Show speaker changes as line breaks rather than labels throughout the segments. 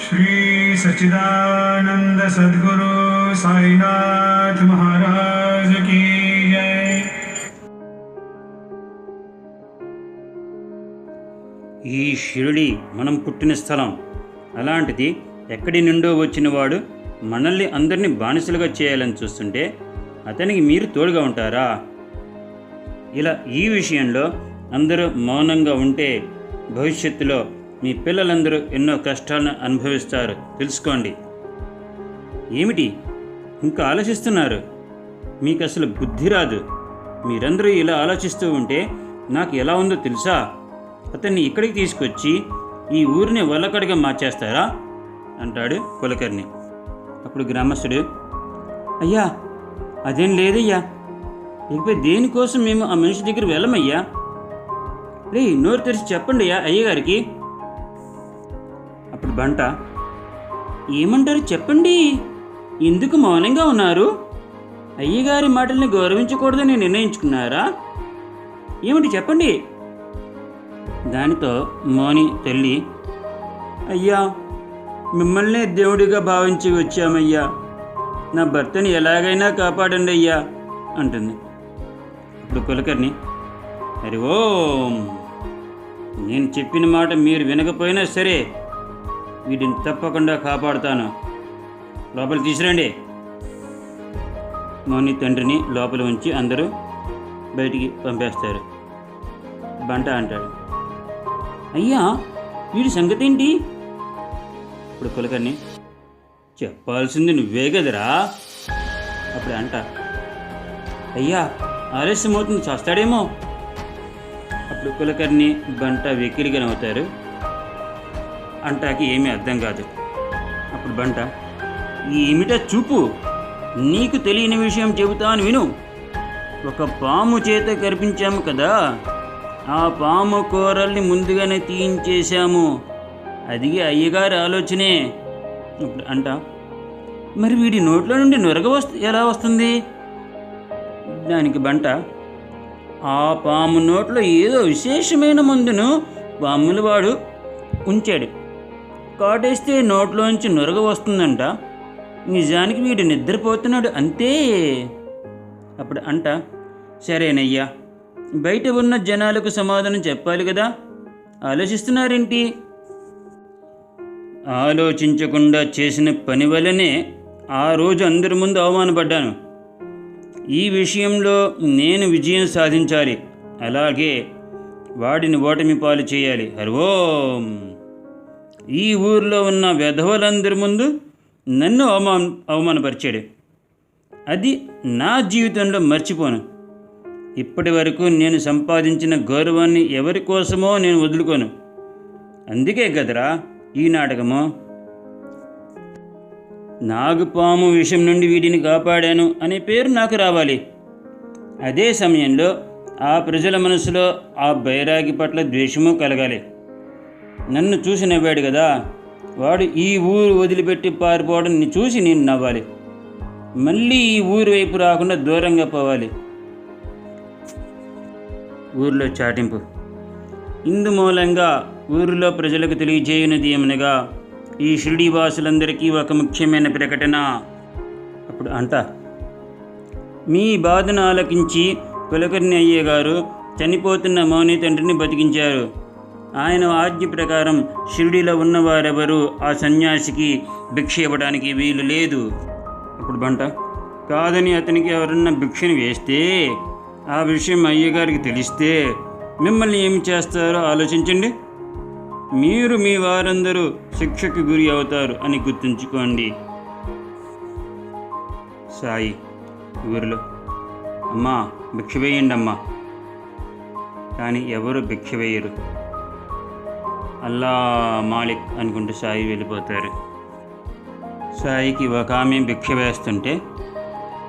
श्री सच्चिदानंद सद्गुरु साईनाथ महाराज की जय
ఈ షిరిడి మనం పుట్టిన స్థలం అలాంటిది ఎక్కడి నుండో వచ్చినవాడు మనల్ని అందరినీ బానిసలుగా చేయాలని చూస్తుంటే అతనికి మీరు తోడుగా ఉంటారా ఇలా ఈ విషయంలో అందరూ మౌనంగా ఉంటే భవిష్యత్తులో మీ పిల్లలందరూ ఎన్నో కష్టాలను అనుభవిస్తారు. తెలుసుకోండి. ఏమిటి? ఇంకా ఆలోచిస్తున్నారు? మీకు అసలు బుద్ధి రాదు. మీరందరూ ఇలా ఆలోచిస్తూ ఉంటే నాకు ఎలా ఉందో తెలుసా? అతన్ని ఇక్కడికి తీసుకొచ్చి ఈ ఊరిని వల్లకడిగా మార్చేస్తారా? అంటాడు కులకర్ణి. అప్పుడు గ్రామస్తుడు అయ్యా అదేం లేదయ్యా. ఇకపై దేనికోసం మేము ఆ మనిషి దగ్గర వెళ్ళమయ్యా? రే నోరు తెరిచి చెప్పండి అయ్యా అయ్యగారికి. అప్పుడు బంట ఏమంటారు చెప్పండి? ఎందుకు మౌనంగా ఉన్నారు? అయ్యగారి మాటల్ని గౌరవించకూడదని నిర్ణయించుకున్నారా? ఏమిటి చెప్పండి. దానితో మౌని తల్లి అయ్యా మిమ్మల్నే దేవుడిగా భావించి వచ్చామయ్యా. నా భర్తని ఎలాగైనా కాపాడండి అయ్యా అంటుంది. ఇప్పుడు కులకర్ణి హరి ఓం. నేను చెప్పిన మాట మీరు వినకపోయినా సరే వీటిని తప్పకుండా కాపాడుతాను. లోపల తీసురండి మౌని తండ్రిని లోపల ఉంచి అందరూ బయటికి పంపేస్తారు. బంట అంటాడు. అయ్యా వీడి సంగతి ఏంటి ఇప్పుడు కులకర్ణి చెప్పాల్సింది నువ్వే కదరా? అప్పుడు అంట. అయ్యా ఆలస్యం అవుతుంది. అప్పుడు కులకర్ణి బంట వెకిలిగా నవ్వుతారు. అంటాకి ఏమీ అర్థం కాదు. అప్పుడు బంట ఏమిటా చూపు? నీకు తెలియని విషయం చెబుతాను విను. ఒక పాము చేత కనిపించాము కదా. ఆ పాము కూరల్ని ముందుగానే తీయించేశాము. అది అయ్యగారి ఆలోచనే. అంట మరి వీడి నోట్లో నుండి నొరగ వస్తు ఎలా వస్తుంది? దానికి బంట ఆ పాము నోట్లో ఏదో విశేషమైన మందును పాముల ఉంచాడు. కాటేస్తే నోట్లోంచి నొరగ వస్తుందంట. నిజానికి వీడు నిద్రపోతున్నాడు అంతే. అప్పుడు అంట సరేనయ్యా బయట ఉన్న జనాలకు సమాధానం చెప్పాలి కదా. ఆలోచిస్తున్నారేంటి? ఆలోచించకుండా చేసిన పని వల్లనే ఆ రోజు అందరి ముందు అవమానపడ్డాను. ఈ విషయంలో నేను విజయం సాధించాలి. అలాగే వాడిని ఓటమి పాలు చేయాలి. హరి ఓం ఈ ఊర్లో ఉన్న వెధవలందరి ముందు నన్ను అవమాన అవమానపరిచాడు. అది నా జీవితంలో మర్చిపోను. ఇప్పటి వరకు నేను సంపాదించిన గౌరవాన్ని ఎవరి కోసమో నేను వదులుకోను. అందుకే కదరా ఈ నాటకము నాగుపాము విషం నుండి వీటిని కాపాడాను అనే పేరు నాకు రావాలి. అదే సమయంలో ఆ ప్రజల మనసులో ఆ బైరాగి పట్ల ద్వేషము కలగాలి. నన్ను చూసి నవ్వాడు కదా వాడు ఈ ఊరు వదిలిపెట్టి పారిపోవడం చూసి నేను నవ్వాలి. మళ్ళీ ఈ ఊరు వైపు రాకుండా దూరంగా పోవాలి. ఊర్లో చాటింపు. ఇందు మూలంగా ఊరిలో ప్రజలకు తెలియజేయనిది ఏమనగా ఈ షిరిడి వాసులందరికీ ఒక ముఖ్యమైన ప్రకటన. అప్పుడు అంట మీ బాధను ఆలకించి కులకర్ణి అయ్య గారు చనిపోతున్న మౌని తండ్రిని బతికించారు. ఆయన ఆజ్ఞ ప్రకారం షిరిడిలో ఉన్నవారెవరూ ఆ సన్యాసికి భిక్ష ఇవ్వడానికి వీలు లేదు. అప్పుడు బంట కాదని అతనికి ఎవరన్నా భిక్షను వేస్తే ఆ విషయం అయ్యగారికి తెలిస్తే మిమ్మల్ని ఏమి చేస్తారో ఆలోచించండి. మీరు మీ వారందరూ శిక్షకు గురి అవుతారు అని గుర్తుంచుకోండి. సాయి ఊరిలో. అమ్మా భిక్ష వేయండి అమ్మా. కానీ ఎవరు భిక్ష వేయరు. అల్లా మాలిక్ అనుకుంటూ సాయి వెళ్ళిపోతారు. సాయికి ఒక ఆమె భిక్ష వేస్తుంటే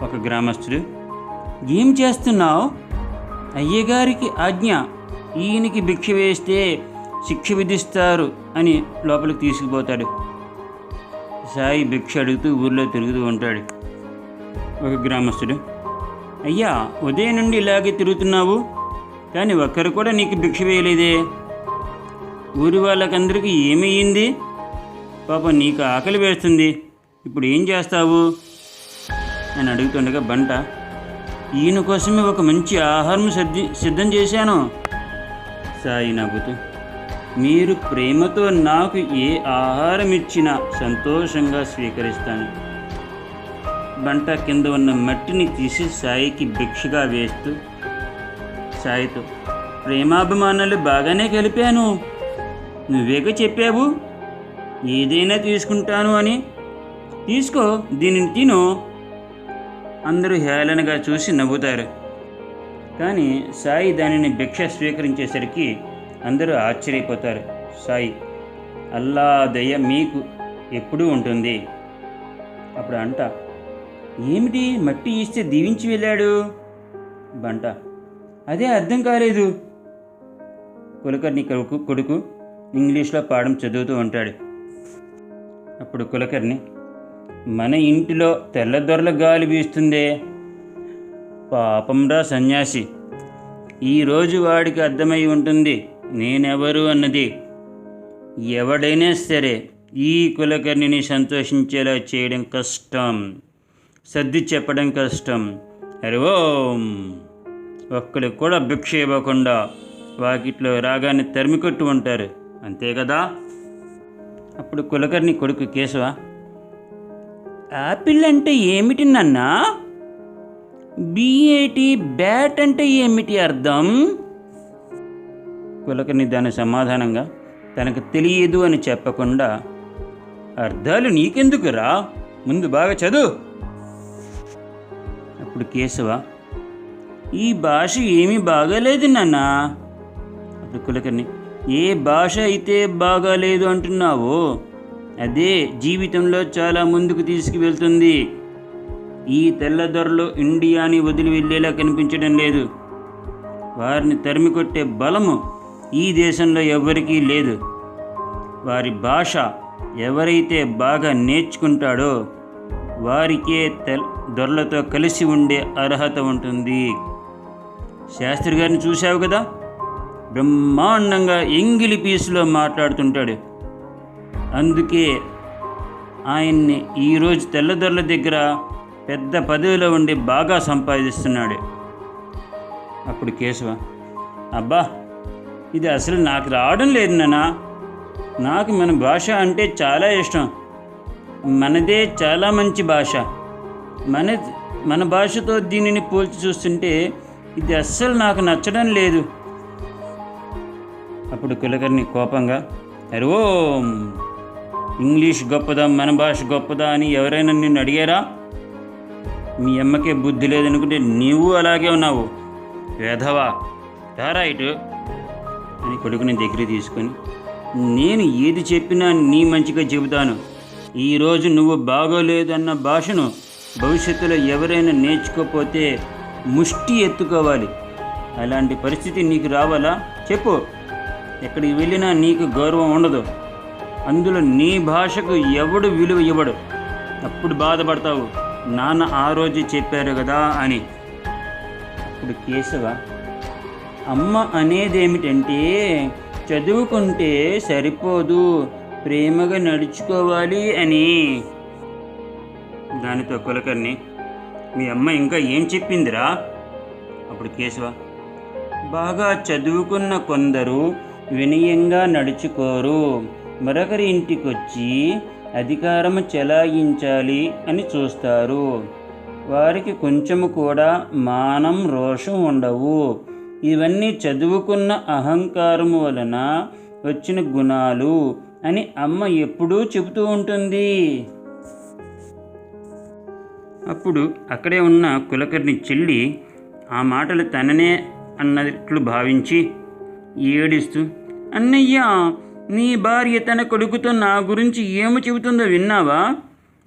ఒక గ్రామస్తుడు ఏం చేస్తున్నావు? అయ్యగారికి ఆజ్ఞ. ఈయనకి భిక్ష వేస్తే శిక్ష విధిస్తారు అని లోపలికి తీసుకుపోతాడు. సాయి భిక్ష అడుగుతూ ఊర్లో తిరుగుతూ ఉంటాడు. ఒక గ్రామస్తుడు అయ్యా ఉదయం నుండి ఇలాగే తిరుగుతున్నావు? కానీ ఒక్కరు కూడా నీకు భిక్ష వేయలేదే? ఊరి వాళ్ళకందరికీ ఏమయ్యింది పాపం నీకు ఆకలి వేస్తుంది. ఇప్పుడు ఏం చేస్తావు? అని అడుగుతుండగా బంట ఈయన కోసమే ఒక మంచి ఆహారం సిద్ధి సిద్ధం చేశాను సాయి నవ్వుతూ మీరు ప్రేమతో నాకు ఏ ఆహారం ఇచ్చినా సంతోషంగా స్వీకరిస్తాను. బంట కింద ఉన్న మట్టిని తీసి సాయికి భిక్షగా వేస్తూ సాయితో ప్రేమాభిమానాలు బాగానే కలిపాను. నువ్వేగా చెప్పావు? ఏదైనా తీసుకుంటాను అని. తీసుకో దీనిని తిను. అందరూ హేళనగా చూసి నవ్వుతారు. కానీ సాయి దానిని భిక్ష స్వీకరించేసరికి అందరూ ఆశ్చర్యపోతారు. సాయి అల్లా దయ మీకు ఎప్పుడూ ఉంటుంది. అప్పుడు అంట ఏమిటి మట్టి ఇస్తే దీవించి వెళ్ళాడు? బంట అదే అర్థం కాలేదు. కులకర్ణి కొడుకు కొడుకు ఇంగ్లీష్లో పాఠం చదువుతూ ఉంటాడు. అప్పుడు కులకర్ణి మన ఇంటిలో తెల్లదొరల గాలి వీస్తుందే. పాపంరా సన్యాసి ఈరోజు వాడికి అర్థమై ఉంటుంది. నేనెవరు అన్నది? ఎవడైనా సరే ఈ కులకర్ణిని సంతోషించేలా చేయడం కష్టం. సర్ది చెప్పడం కష్టం. హరి ఓం. ఒక్కడికి కూడా భిక్ష ఇవ్వకుండా వాకిట్లో రాగాన్ని తరిమికొట్టు ఉంటారు. అంతే కదా? అప్పుడు కులకర్ణి కొడుకు కేశవ యాపిల్ అంటే ఏమిటి నన్నా? బీఏటి బ్యాట్ అంటే ఏమిటి అర్థం? కులకర్ణి దాని సమాధానంగా తనకు తెలియదు అని చెప్పకుండా అర్థాలు నీకెందుకురా? ముందు బాగా చదువు. అప్పుడు కేశవ ఈ భాష ఏమీ బాగాలేదు నాన్న. అప్పుడు కులకర్ణి ఏ భాష అయితే బాగాలేదు అంటున్నావో అదే జీవితంలో చాలా ముందుకు తీసుకువెళ్తుంది. ఈ తెల్లదొరలు ఇండియాని వదిలి వెళ్ళేలా కనిపించడం లేదు. వారిని తరిమి కొట్టే బలము ఈ దేశంలో ఎవరికీ లేదు. వారి భాష ఎవరైతే బాగా నేర్చుకుంటాడో వారికే తెల్ దొరలతో కలిసి ఉండే అర్హత ఉంటుంది. శాస్త్రి గారిని చూశావు కదా? బ్రహ్మాండంగా ఎంగిలి పీసులో మాట్లాడుతుంటాడు. అందుకే ఆయన్ని ఈరోజు తెల్లదొరల దగ్గర పెద్ద పదవిలో ఉండి బాగా సంపాదిస్తున్నాడు. అప్పుడు కేశవ అబ్బా! ఇది అసలు నాకు రావడం లేదు నానా నాకు మన భాష అంటే చాలా ఇష్టం. మనదే చాలా మంచి భాష. మన మన భాషతో దీనిని పోల్చి చూస్తుంటే ఇది అస్సలు నాకు నచ్చడం లేదు. అప్పుడు కులకర్ణి కోపంగా అరే ఓం ఇంగ్లీష్ గొప్పదా మన భాష గొప్పదా అని ఎవరైనా నిన్ను అడిగారా? మీ అమ్మకే బుద్ధి లేదనుకుంటే నీవు అలాగే ఉన్నావు. వేధవా తారా ఇటు. అని కొడుకుని దగ్గర తీసుకొని నేను ఏది చెప్పినా నీ మంచిగా చెబుతాను. ఈరోజు నువ్వు బాగోలేదన్న భాషను భవిష్యత్తులో ఎవరైనా నేర్చుకోకపోతే ముష్టి ఎత్తుకోవాలి. అలాంటి పరిస్థితి నీకు రావాలా? చెప్పు. ఎక్కడికి వెళ్ళినా నీకు గౌరవం ఉండదు. అందులో నీ భాషకు ఎవడు విలువ ఇవ్వడు. అప్పుడు బాధపడతావు. నాన్న ఆ రోజు చెప్పారు కదా అని. అప్పుడు కేశవ అమ్మ అనేది ఏమిటంటే చదువుకుంటే సరిపోదు ప్రేమగా నడుచుకోవాలి అని. దానితో కులకర్ణి మీ అమ్మ ఇంకా ఏం చెప్పిందిరా? అప్పుడు కేశవ బాగా చదువుకున్న కొందరు వినయంగా నడుచుకోరు. మరొకరి ఇంటికొచ్చి అధికారము చెలాయించాలి అని చూస్తారు. వారికి కొంచెము కూడా మానం రోషం ఉండవు. ఇవన్నీ చదువుకున్న అహంకారము వలన వచ్చిన గుణాలు అని అమ్మ ఎప్పుడూ చెబుతూ ఉంటుంది. అప్పుడు అక్కడే ఉన్న కులకర్ణి చెల్లి ఆ మాటలు తననే అన్నట్లు భావించి ఏడిస్తూ అన్నయ్య నీ భార్య తన కొడుకుతో నా గురించి ఏమి చెబుతుందో విన్నావా?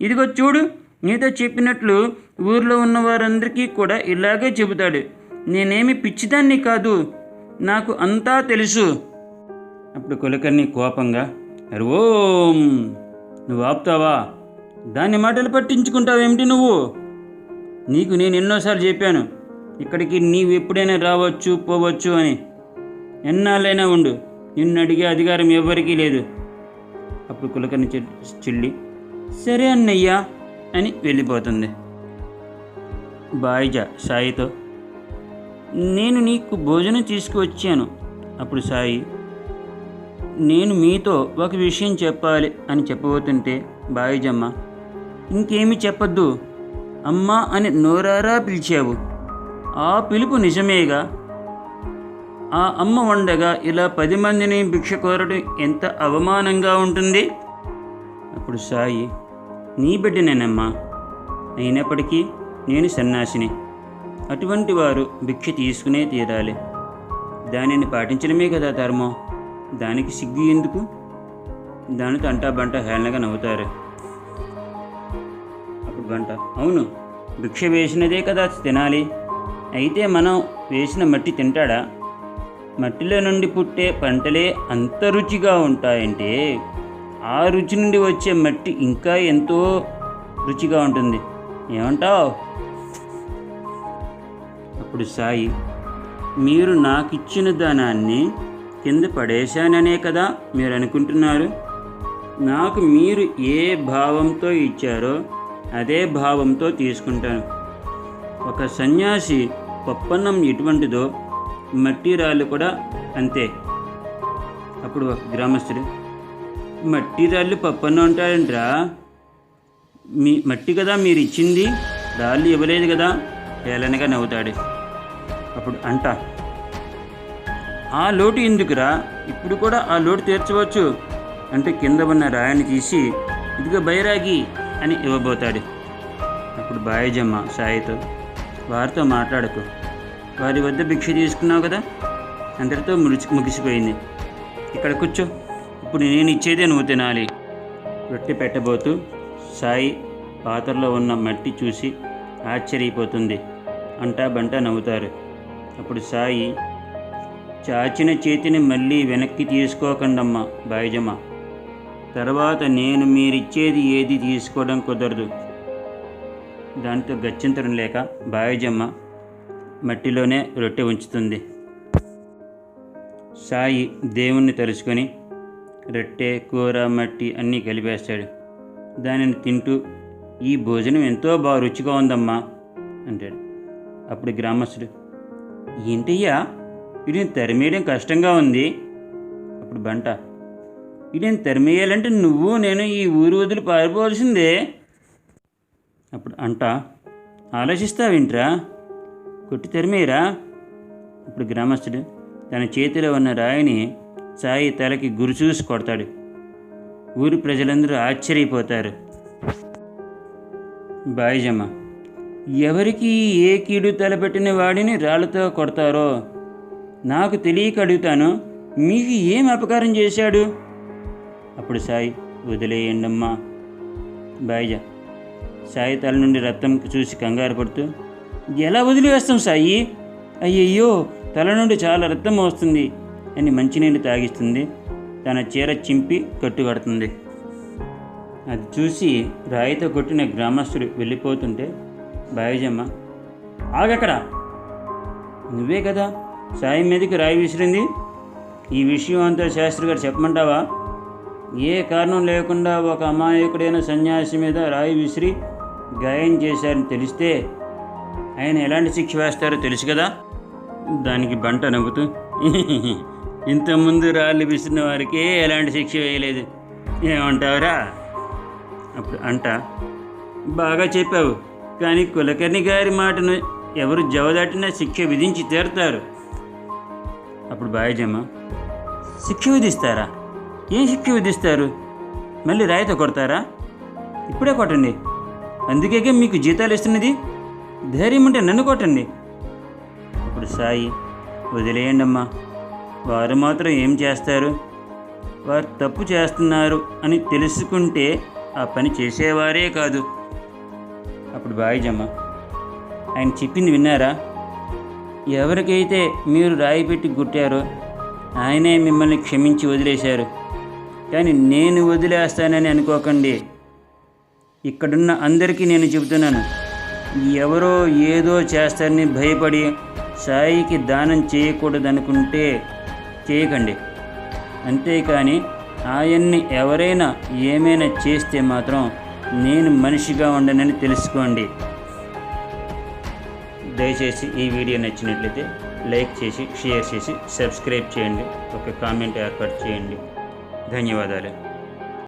ఇదిగో చూడు నీతో చెప్పినట్లు ఊర్లో ఉన్న వారందరికీ కూడా ఇలాగే చెబుతాడు. నేనేమి పిచ్చిదాన్ని కాదు. నాకు అంతా తెలుసు. అప్పుడు కులకర్ణి కోపంగా ఓం నువ్వు ఆపుతావా? దాన్ని మాటలు పట్టించుకుంటావేమిటి నువ్వు? నీకు నేను ఎన్నోసార్లు చెప్పాను ఇక్కడికి నీవు ఎప్పుడైనా రావచ్చు పోవచ్చు అని. ఎన్నాళ్ళైనా ఉండు నిన్ను అడిగే అధికారం ఎవ్వరికీ లేదు. అప్పుడు కులకర్ణి చెల్లి సరే అన్నయ్యా అని వెళ్ళిపోతుంది. బాయిజ సాయితో నేను నీకు భోజనం తీసుకువచ్చాను. అప్పుడు సాయి నేను మీతో ఒక విషయం చెప్పాలి అని చెప్పబోతుంటే బాయిజమ్మ ఇంకేమి చెప్పొద్దు. అమ్మా అని నోరారా పిలిచావు. ఆ పిలుపు నిజమేగా? ఆ అమ్మ ఉండగా ఇలా పది మందిని భిక్ష కోరడం ఎంత అవమానంగా ఉంటుంది? అప్పుడు సాయి నీ బిడ్డనేనమ్మా. అయినప్పటికీ నేను సన్యాసిని అటువంటి వారు భిక్ష తీసుకునే తీరాలి. దానిని పాటించడమే కదా ధర్మం. దానికి సిగ్గు ఎందుకు? దానితో అంటా బంట హేళనగా నవ్వుతారు. అప్పుడు బంట అవును భిక్ష వేసినదే కదా తినాలి. అయితే మనం వేసిన మట్టి తింటాడా? మట్టిలో నుండి పుట్టే పంటలే అంత రుచిగా ఉంటాయంటే ఆ రుచి నుండి వచ్చే మట్టి ఇంకా ఎంతో రుచిగా ఉంటుంది. ఏమంటావు? అప్పుడు సాయి మీరు నాకు ఇచ్చిన ధనాన్ని కింద పడేశాననే కదా మీరు అనుకుంటున్నారు నాకు మీరు ఏ భావంతో ఇచ్చారో అదే భావంతో తీసుకుంటాను. ఒక సన్యాసి పప్పన్నం ఎటువంటిదో మట్టి రాళ్ళు కూడా అంతే. అప్పుడు ఒక గ్రామస్తుడు మట్టి రాళ్ళు పప్పన్నం అంటాడంట్రా మీ మట్టి కదా మీరు ఇచ్చింది రాళ్ళు ఇవ్వలేదు కదా? ఏలనగా నవ్వుతాడు. అప్పుడు అంట ఆ లోటు ఎందుకురా? ఇప్పుడు కూడా ఆ లోటు తీర్చవచ్చు. అంటే కింద ఉన్న రాయిని తీసి ఇదిగో బైరాగి అని ఇవ్వబోతాడు. అప్పుడు బాయజమ్మ సాయితో వారితో మాట్లాడకు. వారి వద్ద భిక్ష తీసుకున్నావు కదా? అందరితో ముడిచి ముగిసిపోయింది. ఇక్కడ కూర్చో. ఇప్పుడు నేను ఇచ్చేదే నువ్వు తినాలి. రొట్టె పెట్టబోతూ సాయి పాత్రలో ఉన్న మట్టి చూసి ఆశ్చర్యపోతుంది. అంటా బంట నవ్వుతారు. అప్పుడు సాయి చాచిన చేతిని మళ్ళీ వెనక్కి తీసుకోకండమ్మా బాయజమ్మ తర్వాత నేను మీరిచ్చేది ఏది తీసుకోవడం కుదరదు. దాంతో గచ్చింతరం లేక బాయజమ్మ మట్టిలోనే రొట్టె ఉంచుతుంది. సాయి దేవుణ్ణి తలుచుకొని రొట్టె కూర మట్టి అన్నీ కలిపేస్తాడు. దానిని తింటూ ఈ భోజనం ఎంతో బాగా రుచిగా ఉందమ్మా అంటాడు. అప్పుడు గ్రామస్తుడు ఏంటయ్యా? వీడిని తరిమేయడం కష్టంగా ఉంది. అప్పుడు బంట వీడిని తరిమేయాలంటే నువ్వు నేను ఈ ఊరు వదిలి పారిపోవాల్సిందే. అప్పుడు అంట ఆలోచిస్తావేంట్రా? కొట్టి తరిమేరా ఇప్పుడు గ్రామస్తుడు తన చేతిలో ఉన్న రాయిని సాయి తలకి గురి చూసి కొడతాడు. ఊరి ప్రజలందరూ ఆశ్చర్యపోతారు. బాయిజమ్మ ఎవరికి ఏ కీడు తలపెట్టిన వాడిని రాళ్ళతో కొడతారో? నాకు తెలియక అడుగుతాను మీకు ఏం అపకారం చేశాడు? అప్పుడు సాయి వదిలేయండమ్మా. బాయిజా సాయి తల నుండి రక్తం చూసి కంగారు పడుతూ ఎలా వదిలివేస్తాం సాయి? అయ్యయ్యో తల నుండి చాలా రక్తం వస్తుంది అని మంచినీళ్ళు తాగిస్తుంది తన చీర చింపి కట్టుకడుతుంది అది చూసి రాయితో కొట్టిన గ్రామస్తుడు వెళ్ళిపోతుంటే బాయిజమ్మ. ఆగక్కడ? నువ్వే కదా సాయి మీదకి రాయి విసిరింది? ఈ విషయం అంతా శాస్త్రి గారు చెప్పమంటావా? ఏ కారణం లేకుండా ఒక అమాయకుడైన సన్యాసి మీద రాయి విసిరి గాయం చేశారని తెలిస్తే ఆయన ఎలాంటి శిక్ష వేస్తారో తెలుసు కదా? దానికి బంట నవ్వుతూ ఇంతకుముందు రాళ్ళు విసిరిన వారికే ఎలాంటి శిక్ష వేయలేదు. ఏమంటావురా? అప్పుడు అంట బాగా చెప్పావు. కానీ కులకర్ణి గారి మాటను ఎవరు జవదాటినా శిక్ష విధించి తీరుతారు. అప్పుడు బాయజమ్మ శిక్ష విధిస్తారా? ఏం శిక్ష విధిస్తారు? మళ్ళీ రాయితో కొడతారా? ఇప్పుడే కొట్టండి. అందుకే మీకు జీతాలు ఇస్తున్నది. ధైర్యం ఉంటే నన్ను కొట్టండి. అప్పుడు సాయి వదిలేయండి అమ్మా. వారు మాత్రం ఏం చేస్తారు? వారు తప్పు చేస్తున్నారు అని తెలుసుకుంటే ఆ పని చేసేవారే కాదు. అప్పుడు బాయిజమ్మ. ఆయన చెప్పింది విన్నారా? ఎవరికైతే మీరు రాయి పెట్టి గుట్టారో ఆయనే మిమ్మల్ని క్షమించి వదిలేశారు. కానీ నేను వదిలేస్తానని అనుకోకండి. ఇక్కడున్న అందరికీ నేను చెబుతున్నాను. ఎవరో ఏదో చేస్తారని భయపడి సాయికి దానం చేయకూడదనుకుంటే చేయకండి. అంతేకాని ఆయన్ని ఎవరైనా ఏమైనా చేస్తే మాత్రం నేను మనిషిగా ఉండనని తెలుసుకోండి. దయచేసి ఈ వీడియో నచ్చినట్లయితే లైక్ చేసి షేర్ చేసి సబ్స్క్రైబ్ చేయండి. ఒక కామెంట్ ఏర్పాటు చేయండి. ధన్యవాదాలు.